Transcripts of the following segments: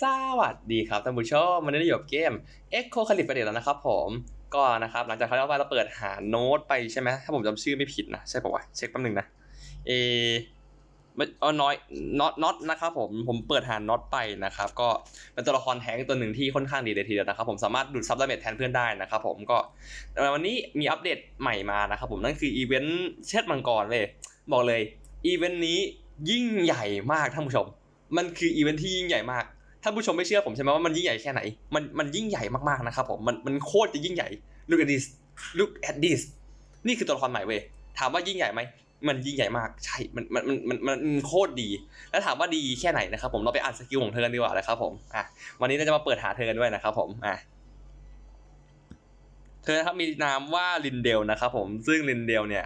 สวัสดีครับท่านผู้ชมวันนี้อยู่กับเกม Echo c a l i b r a t e แล้วนะครับผมก็นะครับหลังจากเขาเล่าไปเราเปิดหาโน้ตไปใช่ไหมถ้าผมจำชื่อไม่ผิดนะ ใช่ปะวะเช็คแป๊บนึงนะเอไม่เอาน้อยน็อตน็อตนะครับผมผมเปิดหาน็อตไปนะครับ ก็เป็นตัวละครแท้งตัวหนึ่งที่ค่อนข้างดีเลยทีเดียวนะครับ ผมสามารถดูดซับดาเมจแทนเพื่อนได้นะครับผมก็เอ่วันนี้มีอัปเดตใหม่มานะครับผมนั่นคืออีเวนต์เชิดมังกรเลย บอกเลยอีเวนต์นี้ยิ่งใหญ่มากท่านผู้ชม มันคืออีเวนท์ที่ยิ่งใหญ่มาก ท่านผู้ชมไม่เชื่อผมใช่ไหมว่ามันยิ่งใหญ่แค่ไหน มันมันยิ่งใหญ่มากๆนะครับผมมันมันโคตรจะยิ่งใหญ่ look at this look at this นี่คือตัวละครใหม่เว้ยถามว่ายิ่งใหญ่ไหมมันยิ่งใหญ่มากใช่ มันมันมันมันมันโคตรดี แล้วถามว่าดีแค่ไหนนะครับผมเราไปอ่านสกิลของเธอกันดีกว่านะครับผมอะวันนี้เราจะมาเปิดหาเธอกันด้วยนะครับผมอะเธอนะครับมีนามว่าลินเดลนะครับผมซึ่งลินเดลเนี่ย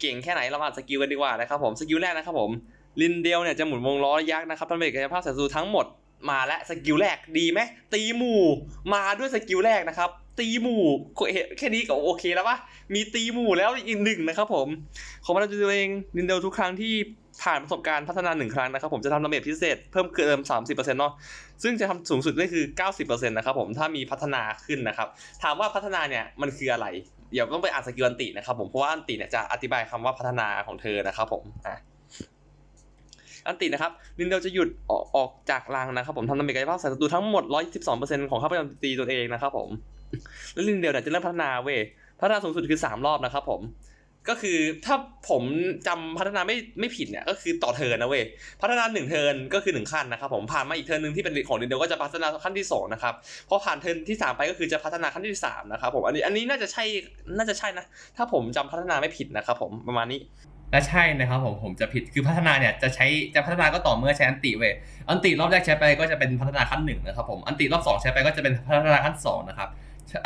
เก่งแค่ไหนเรามาอ่านสกิลกันดีกว่านะครับผมสกิลแรกนะครับผม ลินเดลเนี่ยจะหมุนวงล้อยักษ์นะครับทำให้กายภาพศัตรูทั้งหมดมาและสกิลแรกดีไหมตีหมู่มาด้วยสกิลแรกนะครับ ตีหมู่แค่นี้ก็โอเคแล้วปะมีตีหมู่แล้วอีกหนึ่งนะครับผมของมันตัวเองลินเดลทุกครั้งที่ผ่านประสบการณ์พัฒนาหนึ่งครั้งนะครับผมจะทำดาเมจพิเศษเพิ่มเกิน30%เนาะซึ่งจะทำสูงสุดได้คือ 90%นะครับผมถ้ามีพัฒนาขึ้นนะครับ ถามว่าพัฒนาเนี่ยมันคืออะไร เดี๋ยวต้องไปอ่านสกิลอันตินะครับผมเพราะว่าอันติเนี่ยจะอธิบายคำว่าพัฒนาของเธอนะครับผมอะ อันตินะครับลินเดลจะหยุดออกออกจากรังนะครับผมทำดาเมจกายภาพใส่ศัตรูทั้งหมด 112%ของข้าพเจ้าตีตัวเองนะครับผมแล้วลินเดลเนี่ยจะเริ่มพัฒนาเว้ยพัฒนาสูงสุดคือ 3 รอบนะครับผมก็คือถ้าผมจำพัฒนาไม่ไม่ผิดเนี่ยก็คือต่อเทินนะเว้ยพัฒนา1เทินก็คือ1ขั้นนะครับผมผ่านมาอีกเทินหนึ่งที่เป็นของลินเดลก็จะพัฒนาขั้นที่2นะครับพอผ่านเทินที่3ไปก็คือจะพัฒนาขั้นที่3นะครับผมอันนี้อันนี้น่าจะใช่น่าจะใช่นะ ถ้าผมจำพัฒนาไม่ผิดนะครับผมประมาณนี้ และใช่นะครับผมผมจะผิดคือพัฒนาเนี่ยจะใช้จะพัฒนาก็ต่อเมื่อใช้อันติเว้ยอันติรอบแรกใช้ไปก็จะเป็นพัฒนาขั้นหนึ่งนะครับผมอันติรอบสองใช้ไปก็จะเป็นพัฒนาขั้นสองนะครับ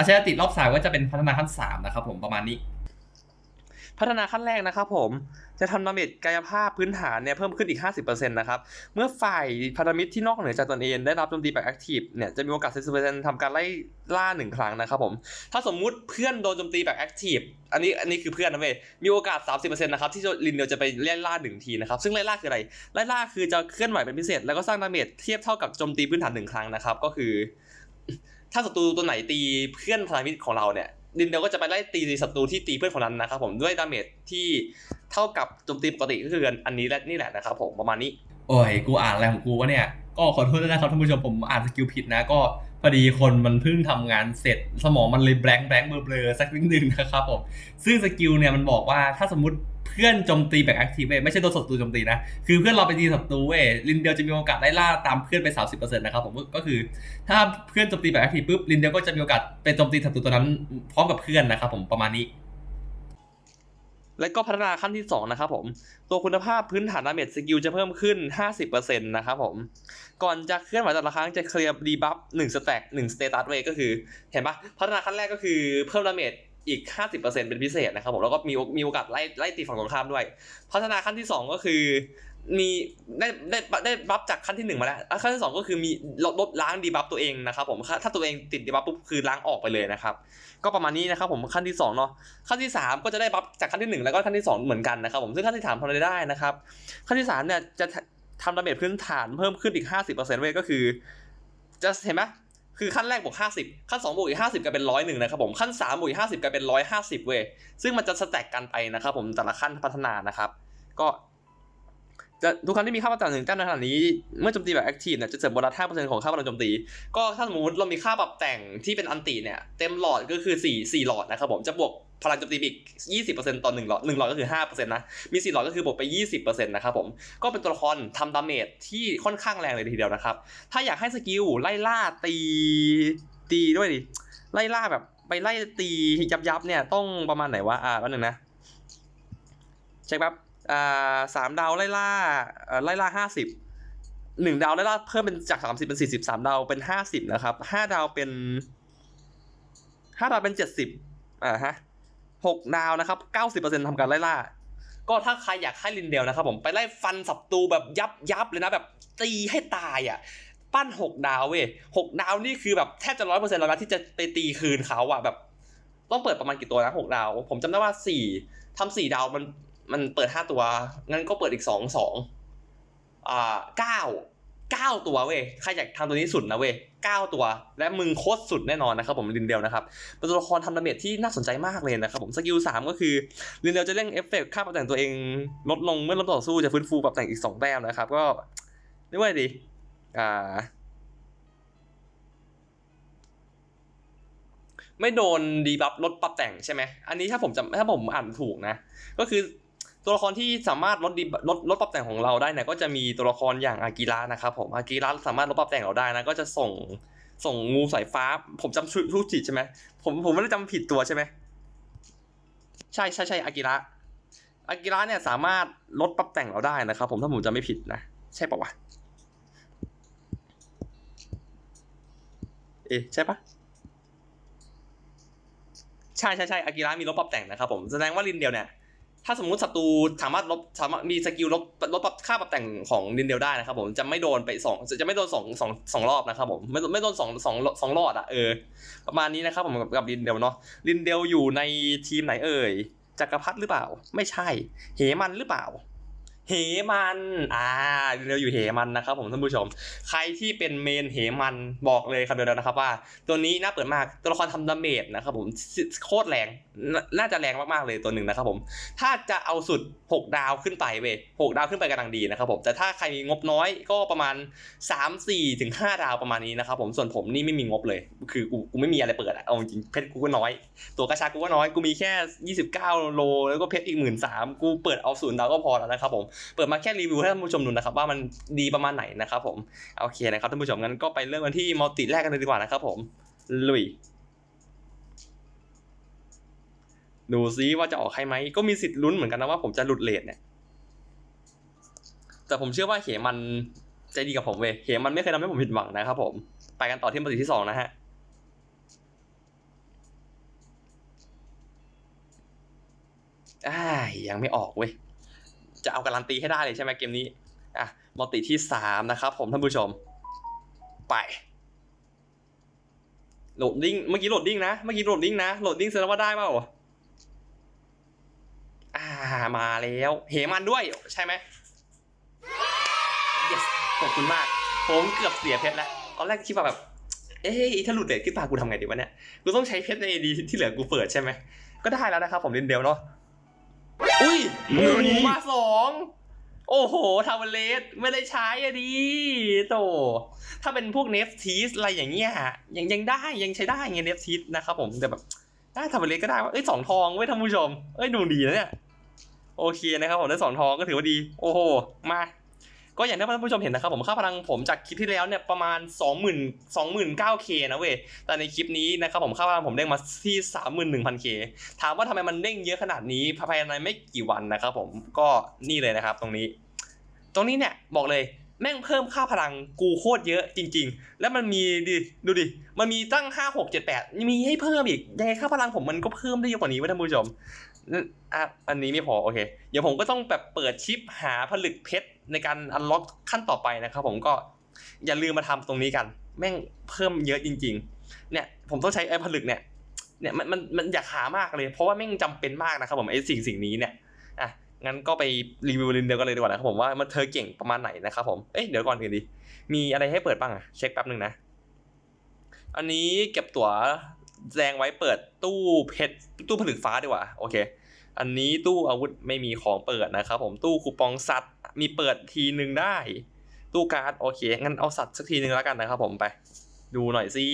ใช้อันติรอบสามก็จะเป็นพัฒนาขั้นสามนะครับผมประมาณนี้ พัฒนาขั้นแรกนะครับผมจะทำดาเมจกายภาพพื้นฐานเนี่ยเพิ่มขึ้นอีก 50%นะครับเมื่อฝ่ายพันธมิตรที่นอกเหนือจากตนเองได้รับโจมตีแบบแอคทีฟเนี่ยจะมีโอกาส40%ทำการไล่ล่าหนึ่งครั้งนะครับผมถ้าสมมุติเพื่อนโดนโจมตีแบบแอคทีฟอันนี้อันนี้คือเพื่อนนะเว้ยมีโอกาส 30%นะครับที่ลินเดียวจะไปไล่ล่าหนึ่งทีนะครับซึ่งไล่ล่าคืออะไรไล่ล่าคือจะเคลื่อนไหวเป็นพิเศษ แล้วก็สร้างดาเมจเทียบเท่ากับโจมตีพื้นฐานหนึ่งครั้งนะครับก็คือ ถ้าศัตรูตัวไหนตีเพื่อนพันธมิตรของเราเนี่ย ดินเดลก็จะไปไล่ตีศัตรูที่ตีเพื่อนคนนั้นนะครับผมด้วยดาเมจที่เท่ากับโจมตีปกติก็คืออันนี้และนี่แหละนะครับผมประมาณนี้ โอ้ยกูอ่านอะไรของกูวะเนี่ย ก็ขอโทษด้วยนะครับท่านผู้ชมผมอ่านสกิลผิดนะก็พอดีคนมันเพิ่งทำงานเสร็จ สมองมันเลยแบงค์แบงค์เบลอๆสักนิดนึงนะครับผมซึ่งสกิลเนี่ยมันบอกว่าถ้าสมมติ เพื่อนโจมตีแบบแอคทีฟเว้ยไม่ใช่ตัวศัตรูโจมตีนะ คือเพื่อนเราไปตีศัตรูเว้ยลินเดียวจะมีโอกาสไล่ล่าตามเพื่อนไป 30%นะครับผมก็คือ ถ้าเพื่อนโจมตีแบบแอคทีฟปุ๊บลินเดียวก็จะมีโอกาสไปโจมตีศัตรูตัวนั้นพร้อมกับเพื่อนนะครับผมประมาณนี้และก็พัฒนาขั้นที่ 2 นะครับผม ตัวคุณภาพพื้นฐานดาเมจสกิลจะเพิ่มขึ้น 50%นะครับผม ก่อนจะเคลื่อนไหวแต่ละครั้งจะเคลียร์ดีบัฟ1สแต็ก1สเตตัสเวก็คือ เห็นปะพัฒนาขั้นแรกก็คือเพิ่มดาเมจ อีก 50%เป็นพิเศษนะครับผมแล้วก็มีมีโอกาสไล่ไล่ตีฝั่งตรงข้ามด้วย พัฒนาขั้นที่ 2 ก็คือมีได้ได้ได้บัฟจากขั้นที่1มาแล้วขั้นที่2ก็คือมีลดลบล้างดีบัฟตัวเองนะครับผมถ้าถ้าตัวเองติดดีบัฟปุ๊บคือล้างออกไปเลยนะครับก็ประมาณนี้นะครับผมขั้นที่2เนาะขั้นที่3ก็จะได้บัฟจากขั้นที่1แล้วก็ขั้นที่2เหมือนกันนะครับผมซึ่งขั้นที่3ทำอะไรได้นะครับขั้นที่3เนี่ยจะทำดาเมจพื้นฐานเพิ่มขึ้นอีก 50%เว้ยก็คือจะเห็นไหม คือขั้นแรกบวก50ขั้น2บวกอีก50กลายเป็นร้อยหนึ่งนะครับผมขั้น3บวกอีก50กลายเป็น150เว้ยซึ่งมันจะสแต็กกันไปนะครับผมแต่ละขั้นพัฒนานะครับ ก็จะทุกครั้งที่มีค่าประจำหนึ่งแต้มในขณะนี้เมื่อโจมตีแบบแอคทีฟเนี่ยจะเสริมโบนัสห้าเปอร์เซ็นต์ของค่าพลังโจมตี ก็ถ้าสมมติเรามีค่าปรับแต่งที่เป็นอันติเนี่ยเต็มหลอดก็คือ4 4หลอดนะครับผมจะบวก พลังโจมตีอีก 20%ต่อ1หลอด1หลอดก็คือ 5%นะ มี4หลอดก็คือบวกไป 20%นะครับผม ก็เป็นตัวละครทำดาเมจที่ค่อนข้างแรงเลยทีเดียวนะครับ ถ้าอยากให้สกิลไล่ล่าตีตีด้วยดิ ไล่ล่าแบบไปไล่ตียับยับเนี่ยต้องประมาณไหนวะ อ่าแป๊บนึงนะเช็คแป๊บอ่าสามดาวไล่ล่าอ่อไล่ล่าห้าสิบหนึ่งดาวไล่ล่าเพิ่มเป็นจากสามสิบเป็นสี่สิบสามดาวเป็นห้าสิบนะครับห้าดาวเป็นห้าดาวเป็นเจ็ดสิบอ่าฮะ หกดาวนะครับเก้าสิบเปอร์เซ็นต์ทำการไล่ล่า ก็ถ้าใครอยากให้ลินเดลนะครับผมไปไล่ฟันศัตรูแบบยับยับเลยนะแบบตีให้ตายอะปั้นหกดาวเว้ยหกดาวนี่คือแบบแทบจะร้อยเปอร์เซ็นต์แล้วนะที่จะไปตีคืนเขาอะแบบ ต้องเปิดประมาณกี่ตัวนะหกดาว ผมจำได้ว่าสี่ทำสี่ดาวมันมันเปิดห้าตัว งั้นก็เปิดอีกสองสองอ่าเก้า เก้าตัวเว้ยใครอยากทำตัวนี้สุดนะเว้ยเก้าตัว และมึงโคตรสุดแน่นอนนะครับผมลินเดลนะครับเป็นตัวละครทำดาเมจที่น่าสนใจมากเลยนะครับผมสกิลสามก็คือลินเดลจะเล่นเอฟเฟกต์ค่าปรับแต่งตัวเองลดลงเมื่อลดต่อสู้จะฟื้นฟูปรับแต่งอีกสองแต้มนะครับ ก็เรียกว่าดีอ่าไม่โดนดีบัฟลดปรับแต่งใช่ไหมอันนี้ถ้าผมจำถ้าผมอ่านถูกนะ ก็คือ ตัวละครที่สามารถลดดีลดลดปรับแต่งของเราได้เนี่ยก็จะมีตัวละครอย่างอากิระนะครับผมอากิระสามารถลดปรับแต่งเราได้นะก็จะส่งส่งงูสายฟ้า ผมจำชื่อรู้จิตใช่ไหมผมผมไม่ได้จำผิดตัวใช่ไหมใช่ใช่ใช่อากิระอากิระเนี่ยสามารถลดปรับแต่งเราได้นะครับ ผมถ้าผมจำไม่ผิดนะ ใช่ปะวะเอ๊ะใช่ปะใช่ใช่ใช่อากิระมีลบปรับแต่งนะครับผมแสดงว่าลินเดียวเนี่ย ถ้าสมมุติศัตรูสามารถลบสามารถมีสกิลลบลบปรับค่าปรับแต่งของลินเดลได้นะครับผมจะไม่โดนไปสองจะไม่โดนสองสองสองรอบนะครับผมไม่ไม่โดนสองสองสองรอดอะเออประมาณนี้นะครับผมกับกับลินเดลเนาะลินเดลอยู่ในทีมไหนเอ่ยจักรพรรดิหรือเปล่า ไม่ใช่ เหมันหรือเปล่า เหมันอ่าเดียวอยู่เหมันนะครับผมท่านผู้ชม ใครที่เป็นเมนเหมันบอกเลยคำเดียวนะครับว่า ตัวนี้น่าเปิดมากตัวละครทำดาเมจนะครับผมโคตรแรงนน่าจะแรงมากๆเลยตัวหนึ่งนะครับผม ถ้าจะเอาสุด 6 ดาวขึ้นไปเว้ย6ดาวขึ้นไปกำลังดีนะครับผมแต่ถ้าใครมีงบน้อยก็ประมาณ 3 4ถึง5ดาวประมาณนี้นะครับผมส่วนผมนี่ไม่มีงบเลย คือกูกูไม่มีอะไรเปิดอะเอาจริงเพชรกูก็น้อย ตัวกระชากูก็น้อยกูมีแค่ 29 โล แล้วก็เพชรอีกหมื่นสามกูเปิดเอาศูนย์ดาวก็พอแล้วนะครับผมเปิดมาแค่รีวิวให้ท่านผู้ชมดูนะครับว่ามันดีประมาณไหนนะครับผมโอเคนะครับท่านผู้ชมงั้นก็ไปเริ่มกันที่มัลติแรกกันเลยดีกว่านะครับผมลุยดูซิว่าจะออกให้ไหมก็มีสิทธิ์ลุ้นเหมือนกันนะว่าผมจะหลุดเลทเนี่ย แต่ผมเชื่อว่าเหมันใจดีกับผมเว้ยเหมันไม่เคยทำให้ผมผิดหวังนะครับผม ไปกันต่อที่มัลติที่สองนะฮะอ้ายยังไม่ออกเว้ย จะเอาการันตีให้ได้เลยใช่ไหมเกมนี้อะมัลติที่สามนะครับผมท่านผู้ชม ไปโหลดดิ้งเมื่อกี้โหลดดิ้งนะเมื่อกี้โหลดดิ้งนะโหลดดิ้งแสดงว่าได้เปล่าอ่ามาแล้ว เหมันด้วยใช่ไหม yes ขอบคุณมาก ผมเกือบเสียเพชรแล้วตอนแรกคิดว่าแบบ เอ้ยถ้าหลุดเลทขึ้นมากูทำไงดีวะเนี่ย กูต้องใช้เพชรในดีที่เหลือกูเปิดใช่ไหม ก็ได้แล้วนะครับผมเล่นเดียวเนาะ อุ้ยโอ้โหมาสองโอ้โหทาวเวเลสไม่ได้ใช้อะดีโต ถ้าเป็นพวกเนฟทีสอะไรอย่างเงี้ยยังยังได้ยังใช้ได้ไงเนฟทีสนะครับผมแต่แบบได้ทาวเวเลสก็ได้ว่าเอ้ยสองทองเว้ยท่านผู้ชม เอ้ยดูดีนะเนี่ย โอเคนะครับผมได้สองทองก็ถือว่าดี โอ้โห มา ก็อย่างที่ท่านผู้ชมเห็นนะครับผมค่าพลังผมจากคลิปที่แล้วเนี่ยประมาณ 2 0 0 0 0 2 9 0 0 0 k นะเว้ยแต่ในคลิปนี้นะครับผมค่าพลังผมเด้งมาที่ 31,000 k ถามว่าทำไมมันเด้งเยอะขนาดนี้ภายในไม่กี่วันนะครับผมก็นี่เลยนะครับตรงนี้ ตรงนี้เนี่ยบอกเลยแม่งเพิ่มค่าพลังกูโคตรเยอะจริง ๆ แล้วมันมีดิดูดิ มันมีตั้งห้าหกเจ็ดแปดมีให้เพิ่มอีกยังไงค่าพลังผมมันก็เพิ่มได้เยอะกว่านี้ไว้ท่านผู้ชมอะอันนี้ไม่พอโอเค เดี๋ยวผมก็ต้องแบบเปิดชิปหาผลึกเพชร ในการอันล็อกขั้นต่อไปนะครับ ผมก็อย่าลืมมาทำตรงนี้กัน แม่งเพิ่มเยอะจริง ๆ เนี่ยผมต้องใช้ไอ้ผลึกเนี่ยเนี่ยมันมันมันอยากหามากเลย เพราะว่าแม่งจำเป็นมากนะครับผมไอ้สิ่งสิ่งนี้เนี่ยอะงั้นก็ไปรีวิวลินเดียวกันเลยดีกว่านะครับผมว่ามันเธอเก่งประมาณไหนนะครับผมเอ๊ะเดี๋ยวก่อนอื่นดีมีอะไรให้เปิดบ้างอะเช็คแป๊บหนึ่งนะอันนี้เก็บตั๋วแจงไว้เปิดตู้เพชรตู้ผลึกฟ้าดีกว่าโอเค อันนี้ตู้อาวุธไม่มีของเปิดนะครับผมตู้คูปองสัตว์ มีเปิดทีหนึ่งได้ ตู้การ์ดโอเค งั้นเอาสัตว์สักทีหนึ่งแล้วกันนะครับผมไป ดูหน่อยสิ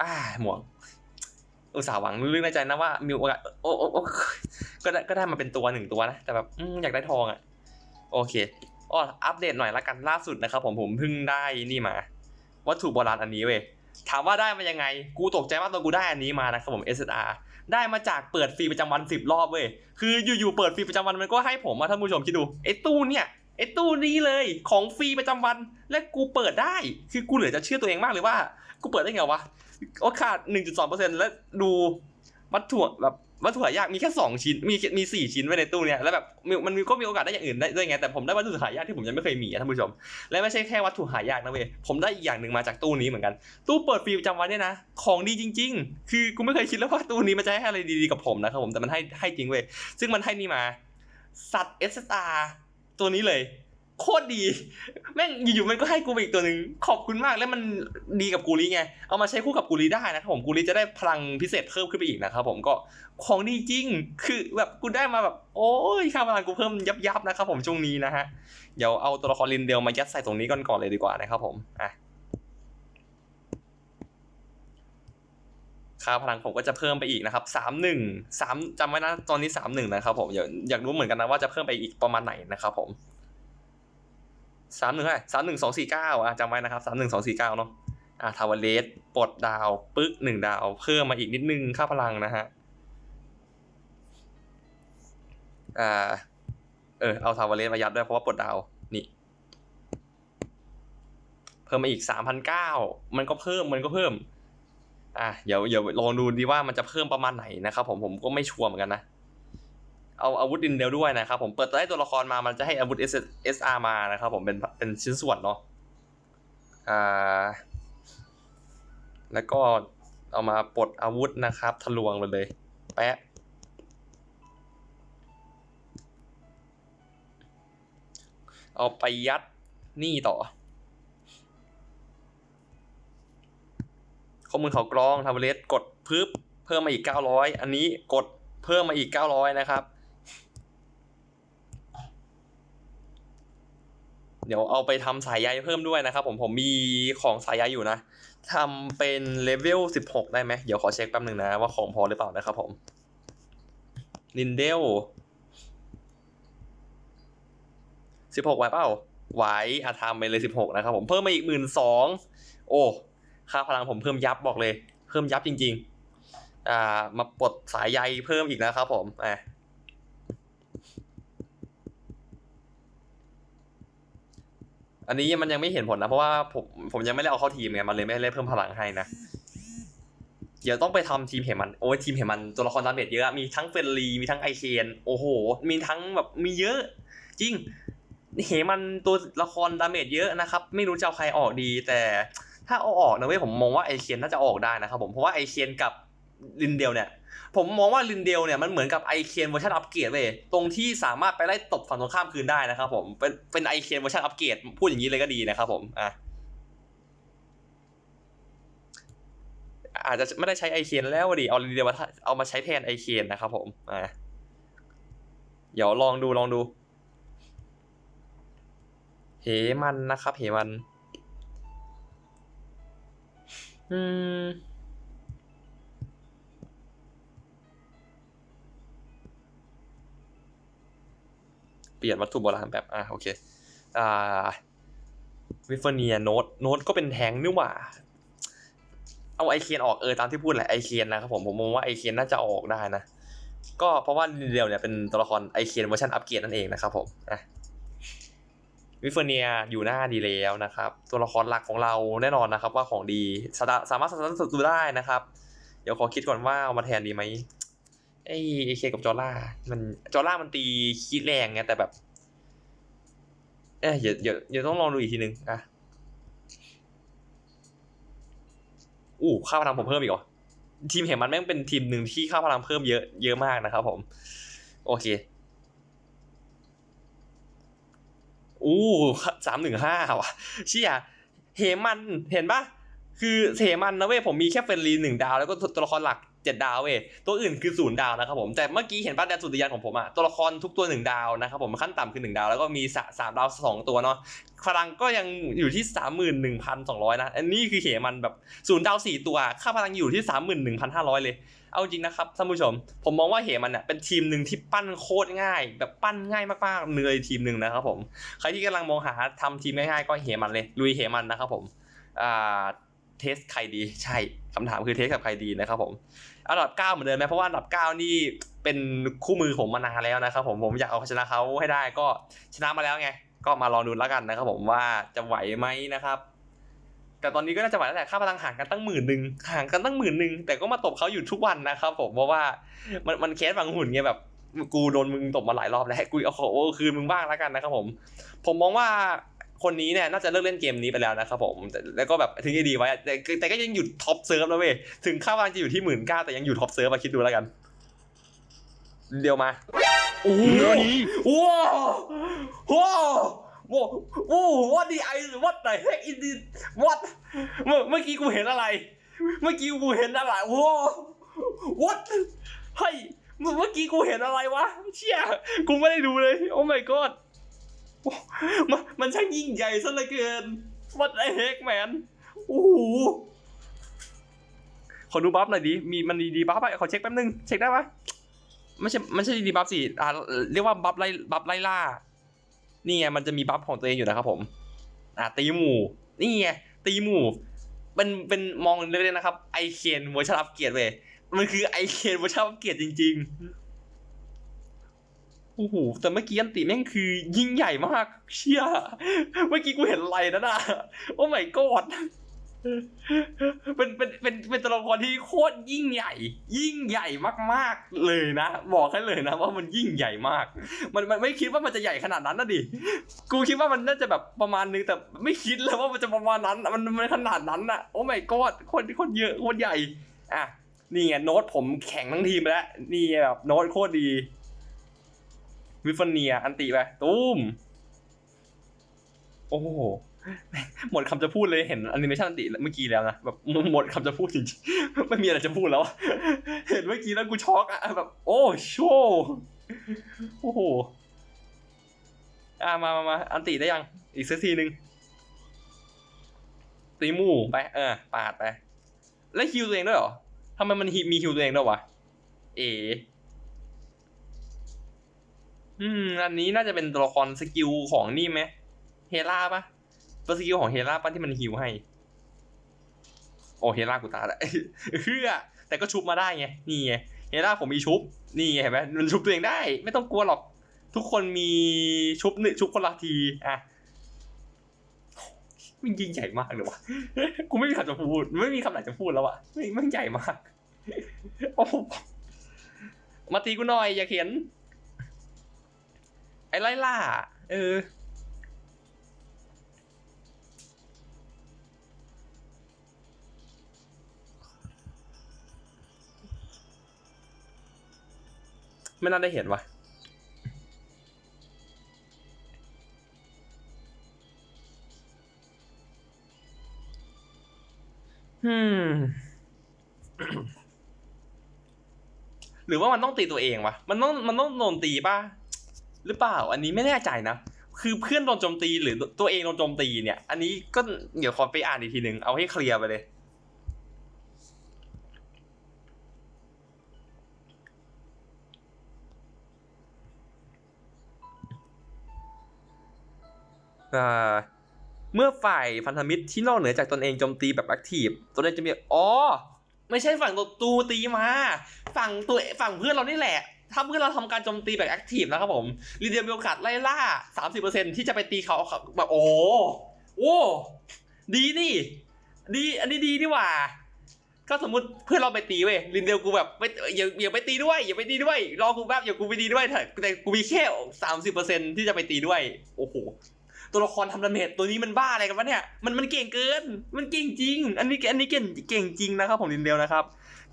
อ่าหมวกอุตส่าห์หวังลึกในใจนะว่ามีโอกาสโอ้โอ้ก็ได้ก็ได้มาเป็นตัวหนึ่งตัวนะ แต่แบบอืมอยากได้ทองอะ โอเคอ๋ออัปเดตหน่อยละกันล่าสุดนะครับผมผมเพิ่งได้นี่มา วัตถุโบราณอันนี้เว้ยถามว่าได้มายังไง กูตกใจมากตอนกูได้อันนี้มานะครับผม SSR ได้มาจากเปิดฟรีประจำวันสิบรอบเว้ยคืออยู่ๆเปิดฟรีประจำวันมันก็ให้ผมมาท่านผู้ชมคิดดูไอ้ตู้เนี่ยไอ้ตู้นี้เลยของฟรีประจำวันและกูเปิดได้ คือกูเหลือจะเชื่อตัวเองมากเลยว่า กูเปิดได้ไงวะโอกาส1.2%และดูวัตถุแบบ วัตถุหายากมีแค่2ชิ้นมีมี4ชิ้นไว้ในตู้เนี่ยแล้วแบบมันมีก็มีโอกาสได้อย่างอื่นได้ด้วยไงแต่ผมได้วัตถุหายากที่ผมยังไม่เคยมีอะท่านผู้ชม และไม่ใช่แค่วัตถุหายากนะเว้ยผมได้อีกอย่างหนึ่งมาจากตู้นี้เหมือนกัน ตู้เปิดฟรีประจำวันเนี่ยนะ ของดีจริง ๆ คือกูไม่เคยคิดแล้วว่าตู้นี้มันจะให้อะไรดีๆกับผมนะครับผมแต่มันให้ให้จริงเว้ยซึ่งมันให้นี่มา สัตว์เอสตาตัวนี้เลย โคตรดี แม่งอยู่ๆมันก็ให้กูอีกตัวหนึ่งขอบคุณมากแล้วมันดีกับกูรีไง เอามาใช้คู่กับกูรีได้นะครับผมกูรีจะได้พลังพิเศษเพิ่มขึ้นไปอีกนะครับผมก็ของดีจริง คือแบบกูได้มาแบบ โอ้ยค่าพลังกูเพิ่มยับยับนะครับผมช่วงนี้นะฮะ เดี๋ยวเอาตัวละครลินเดลมายัดใส่ตรงนี้ก่อนก่อนเลยดีกว่านะครับผมอะค่าพลังผมก็จะเพิ่มไปอีกนะครับสามหนึ่งสามจำไว้นะตอนนี้สามหนึ่งนะครับผมอยากอยากรู้เหมือนกันนะว่าจะเพิ่มไปอีกประมาณไหนนะครับผม สามหนึ่งไงสามหนึ่งสองสี่เก้าอะจำไว้นะครับสามหนึ่งสองสี่เก้าเนาะอะทาวเวเลสปลดดาวปึ๊กหนึ่งดาว เพิ่มมาอีกนิดนึงค่าพลังนะฮะอ่าเออเอาทาวเวเลสมายัดด้วยเพราะว่าปลดดาวนี่ เพิ่มมาอีกสามพันเก้ามันก็เพิ่มมันก็เพิ่ม อะเดี๋ยวเดี๋ยวลองดูดีว่ามันจะเพิ่มประมาณไหนนะครับผมผมก็ไม่ชัวร์เหมือนกันนะ เอาอาวุธดินเดลด้วยนะครับผมเปิดตัวให้ตัวละครมามันจะให้อาวุธ S SR มานะครับผมเป็นเป็นชิ้นส่วนเนาะอ่าแล้วก็เอามาปลดอาวุธนะครับ ทะลวงไปเลย แปะเอาไปยัดนี่ต่อ ข้อมูลเขากรองทาวเลสกดพึบเพิ่มมาอีก 900 อันนี้กดเพิ่มมาอีก 900 นะครับ เดี๋ยวเอาไปทำสายใยเพิ่มด้วยนะครับผมผมมีของสายใยอยู่นะทำเป็นเลเวล16ได้ไหมเดี๋ยวขอเช็คแป๊บหนึ่งนะว่าของพอหรือเปล่านะครับผมลินเดล16ไหวเปล่าไหวอาทำไปเลย16นะครับผมเพิ่มมาอีกหมื่นสองโอ้ค่าพลังผมเพิ่มยับบอกเลย เพิ่มยับจริง ๆ อ่ามาปลดสายใยเพิ่มอีกนะครับผมอะ อันนี้มันยังไม่เห็นผลนะ เพราะว่าผมผมยังไม่ได้เอาเข้าทีมไงมันเลยไม่ได้เพิ่มพลังให้นะเดี๋ยวต้องไปทำทีมเหมันโอ้ยทีมเหมันตัวละครดาเมจเยอะมีทั้งเฟรนลีมีทั้งไอเคนโอ้โห มีทั้งแบบมีเยอะ จริงเหมันตัวละครดาเมจเยอะนะครับ ไม่รู้จะเอาใครออกดี แต่ถ้าเอาออกนะเว้ยผมมองว่าไอเคนน่าจะออกได้นะครับผมเพราะว่าไอเคนกับลินเดลเนี่ย ผมมองว่าลินเดลเนี่ยมันเหมือนกับไอเคนเวอร์ชันอัปเกรดเว้ยตรงที่สามารถไปไล่ตบฝั่งตรงข้ามคืนได้นะครับผมเป็นเป็นไอเคนเวอร์ชันอัปเกรดพูดอย่างนี้เลยก็ดีนะครับผมอะอาจจะไม่ได้ใช้ไอเคนแล้วดิเอาลินเดลมาเอามาใช้แทนไอเคนนะครับผมอะเดี๋ยวลองดูลองดูเหมันนะครับเหมันอืม ลี่ยนวัตถุโบราณแบบอ่าโอเคอ่าวิฟเฟเนียโนตโนตก็เป็นแทงนี่หว่า เอาไอเคนออกเออตามที่พูดแหละไอเคนนะครับผมผมมองว่าไอเคนน่าจะออกได้นะ ก็เพราะว่าเดียวเนี่ยเป็นตัวละครไอเคนเวอร์ชันอัปเกรดนั่นเองนะครับผมอะวิฟเฟเนียอยู่หน้าดีแล้วนะครับ ตัวละครหลักของเราแน่นอนนะครับ ว่าของดีสามารถสตันศัตรูได้นะครับ เดี๋ยวขอคิดก่อนว่าเอามาแทนดีไหม ไอไอเคกับจอร่า มันจอร่ามันตีคิดแรงไงแต่แบบ เอ้ยเดี๋ยวเดี๋ยวเดี๋ยวต้องลองดูอีกทีนึงอะอู้ค่าพลังผมเพิ่มอีกเหรอทีมเห็นมันแม่งเป็นทีมหนึ่งที่ค่าพลังเพิ่มเยอะเยอะมากนะครับผม โอเคอู้สามหนึ่งห้าว่ะเชี่ยเหมันเห็นปะคือเหมันนะเว้ยผมมีแค่เฟรนลีหนึ่งดาวแล้วก็ตัวละครหลัก เจ็ดดาวเว้ยตัวอื่นคือศูนย์ดาวนะครับผมแต่เมื่อกี้เห็นป้าแดนสุดยานของผมอะตัวละครทุกตัวหนึ่งดาวนะครับผมขั้นต่ำคือหนึ่งดาวแล้วก็มีสามดาวสองตัวเนาะพลังก็ยังอยู่ที่สามหมื่นหนึ่งพันสองร้อยนะ อันนี้คือเหมันแบบศูนย์ดาวสี่ตัว ค่าพลังอยู่ที่สามหมื่นหนึ่งพันห้าร้อยเลย เอาจริงนะครับท่านผู้ชม ผมมองว่าเหมันเนี่ยเป็นทีมหนึ่งที่ปั้นโคตรง่าย แบบปั้นง่ายมากๆเลยทีมหนึ่งนะครับผมใครที่กำลังมองหาทำทีมง่ายๆก็เหมันเลยลุยเหมันนะครับผมอ่าเทสใครดีใช่คำถามคือเทสกับใครดีนะครับผม อันดับเก้าเหมือนเดิมไหมเพราะว่าอันดับเก้านี่เป็นคู่มือผมมานานแล้วนะครับผมผมอยากเอาชนะเขาให้ได้ก็ชนะมาแล้วไง ก็มาลองดูแล้วกันนะครับผมว่าจะไหวไหมนะครับแต่ตอนนี้ก็น่าจะไหวแล้วแหละค่าพลังห่างกันตั้งหมื่นหนึ่งห่างกันตั้งหมื่นหนึ่งแต่ก็มาตบเขาอยู่ทุกวันนะครับผมเพราะว่ามันมันเคสบางหุ่นไงแบบกูโดนมึงตบมาหลายรอบแล้วกูเอาขอโอ้คืนมึงบ้างแล้วกันนะครับผม ผมมองว่า คนนี้เนี่ยน่าจะเลิกเล่นเกมนี้ไปแล้วนะครับผมแต่แล้วก็แบบถึงจะดีไว้แต่แต่ก็ยังอยู่ท็อปเซิร์ฟนะเว้ยถึงค่าพลังจะอยู่ที่หมื่นเก้าแต่ยังอยู่ท็อปเซิร์ฟมาคิดดูแล้วกัน เดียวมาโอ้โหว้าวว้าวโว้โว้ what the I what the heck is this what เมื่อเมื่อกี้กูเห็นอะไร เมื่อกี้กูเห็นอะไรโว้ what เฮ้ยเมื่อเมื่อกี้กูเห็นอะไรวะเชี่ยกูไม่ได้ดูเลย โอ้ my god โอ้ มันมันช่างยิ่งใหญ่ซะเหลือเกิน what the heck man โอ้โหขอดูบัฟหน่อยดิ มีมันดีดีบัฟอะขอเช็คแป๊บนึง เช็คได้ปะไม่ใช่ไม่ใช่ดีดีบัฟสิอ่าเรียกว่าบัฟไล่บัฟไล่ล่า นี่ไงมันจะมีบัฟของตัวเองอยู่นะครับผม อ่าตีหมู่ นี่ไงตีหมู่ เป็นเป็นมองเล่นๆนะครับไอเคนเวอร์ชันอัปเกรดเว้ยมันคือไอเคนเวอร์ชันอัปเกรดจริง ๆ โอ้โหแต่เมื่อกี้อันติแม่งคือ ยิ่งใหญ่มาก เชี่ยเมื่อกี้กูเห็นอะไรนั่นน่ะโอ้ my god เป็นเป็นเป็นเป็นตัวละครที่โคตรยิ่งใหญ่ ยิ่งใหญ่มากๆเลยนะบอกให้เลยนะว่ามันยิ่งใหญ่มาก มันมันไม่คิดว่ามันจะใหญ่ขนาดนั้นนะดิกูคิดว่ามันน่าจะแบบประมาณนึงแต่ไม่คิดเลยว่ามันจะประมาณนั้นมันมันขนาดนั้นอะโอ้ my god คนคนเยอะคนใหญ่อะนี่ไงโน้ตผมแข็งทั้งทีมไปแล้วนี่แบบโน้ตโคตรดี วิฟเฟเนีย อันติไปตุ้ม โอ้โห หมดคำจะพูดเลยเห็นแอนิเมชันอันติเมื่อกี้แล้วนะแบบหมดคำจะพูดจริงๆ ไม่มีอะไรจะพูดแล้ว เห็นเมื่อกี้แล้วกูช็อกอะแบบ โอ้โชโอ้โหอะมามามาอันติได้ยัง อีกสักทีหนึ่งตีหมู่ไป เออ ปาดไป แล้วฮิวตัวเองด้วยเหรอทำไมมันมีฮิวตัวเองด้วยวะ เอ อืม อันนี้น่าจะเป็นตัวละครสกิลของนี่ไหมเฮล่าปะตัวสกิลของเฮล่าปะที่มันฮิวให้ โอ้เฮล่ากูตายแล้วเฮือแต่ก็ชุบมาได้ไง นี่ไง เฮล่าผมมีชุบ นี่ไงเห็นไหมมันชุบตัวเองได้ ไม่ต้องกลัวหรอก ทุกคนมีชุบหนึ่งชุบคนละที อะมันยิ่งใหญ่มากเลยวะกูไม่มีคำจะพูด ไม่มีคำไหนจะพูดแล้วอะไม่มันใหญ่มาก โอ้มาตีกูหน่อย อย่าเขียน ไอ้ไล่ล่า เออ ไม่น่าได้เห็นว่ะอืมหรือว่ามันต้องตีตัวเองวะ มันต้องมันต้องโดนตีป่ะ หรือเปล่า อันนี้ไม่แน่ใจนะ คือเพื่อนโดนโจมตีหรือตัวเองโดนโจมตีเนี่ย อันนี้ก็เดี๋ยวขอไปอ่านอีกทีหนึ่งเอาให้เคลียร์ไปเลยอ่าเมื่อฝ่ายพันธมิตรที่นอกเหนือจากตนเองโจมตีแบบแอคทีฟตนเองจะมีอ๋อ ไม่ใช่ฝั่งตัวตูตีมา ฝั่งตัวฝั่งเพื่อนเรานี่แหละ ถ้าเพื่อเราทำการโจมตีแบบแอคทีฟนะครับผมลีเดียมีโอกาสไล่ล่า 30%ที่จะไปตีเขาแบบโอ้โหโอ้ดีนี่ ดีอันนี้ดีนี่หว่า ก็สมมติเพื่อนเราไปตีเว้ยลินเดียวกูแบบไม่อย่าอย่าไปตีด้วยอย่าไปตีด้วยรอกูแป๊บอย่ากูไปตีด้วยเถอะแต่กูมีแค่สามสิบเปอร์เซ็นที่จะไปตีด้วย โอ้โหตัวละครทำดาเมจตัวนี้มันบ้าอะไรกันวะเนี่ยมันมันเก่งเกิน มันเก่งจริง อันนี้อันนี้เก่งเก่งจริงนะครับผมลินเดียวนะครับ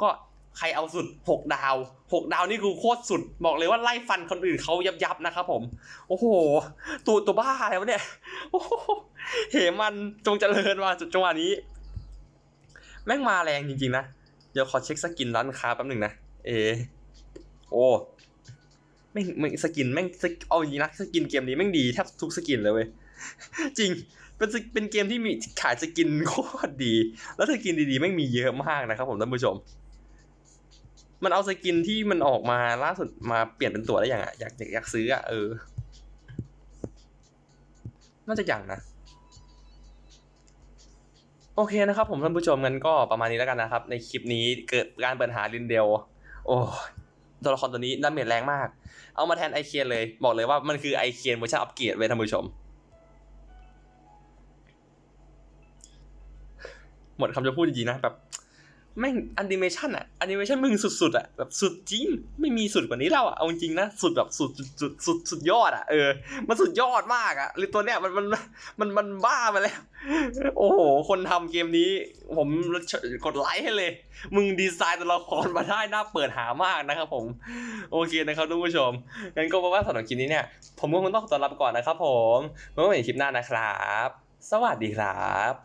ก็ ใครเอาสุด 6 ดาว 6 ดาวนี่คือโคตรสุด บอกเลยว่าไล่ฟันคนอื่นเขายับยับนะครับผม โอ้โห ตัวตัวบ้าอะไรวเนี่ยโอ้โหเหมันจงเจริญว่าจ,จังหวะนี้ แม่งมาแรงจริงๆนะ เดี๋ยวขอเช็คสกินร้านค้าแป๊บหนึ่งนะ เอ โอ้แม่งแม่สกินแม่งสกเอาจริงนะสกินเกมนี้แม่งดีแทบทุกสกินเลยเว้ยจริงเป็นสเป็นเกมที่มีขายสกินโคตรดี แล้วสกินดีๆแม่งมีเยอะมากนะครับผมท่านผู้ชม มันเอาสกินที่มันออกมาล่าสุดมาเปลี่ยนเป็นตัวได้ยังอะอยากอยากอยากซื้ออะเออ น่าจะอยังนะโอเคนะครับผมท่านผู้ชมงั้นก็ประมาณนี้แล้วกันนะครับ ในคลิปนี้เกิดการเปิดหาลินเดลโอ้ตัวละครตัวนี้ดาเมจแรงมาก เอามาแทนไอเคียนเลย บอกเลยว่ามันคือไอเคียนเวอร์ชันอัปเกรดเว้ยท่านผู้ชม หมดคำจะพูดจริงๆนะแบบ แม่งแอนิเมชันอะแอนิเมชันมึงสุดๆอะแบบสุดจริง ไม่มีสุดกว่านี้แล้วอะเอาจริงนะสุดแบบสุดสุดสุดสุดยอดอะเออ มันสุดยอดมากอะหรือตัวเนี้ยมันมันมันมันบ้าไปแล้ว โอ้โห คนทำเกมนี้ ผมกดไลค์ให้เลย มึงดีไซน์ตัวละครมาได้น่าเปิดหามากนะครับผม โอเคนะครับทุกผู้ชมงั้นก็ว่าสำหรับคลิปนี้เนี่ย ผมก็คงต้องขอตัวลาไปก่อนนะครับผมไว้พบกันคลิปหน้านะครับ สวัสดีครับ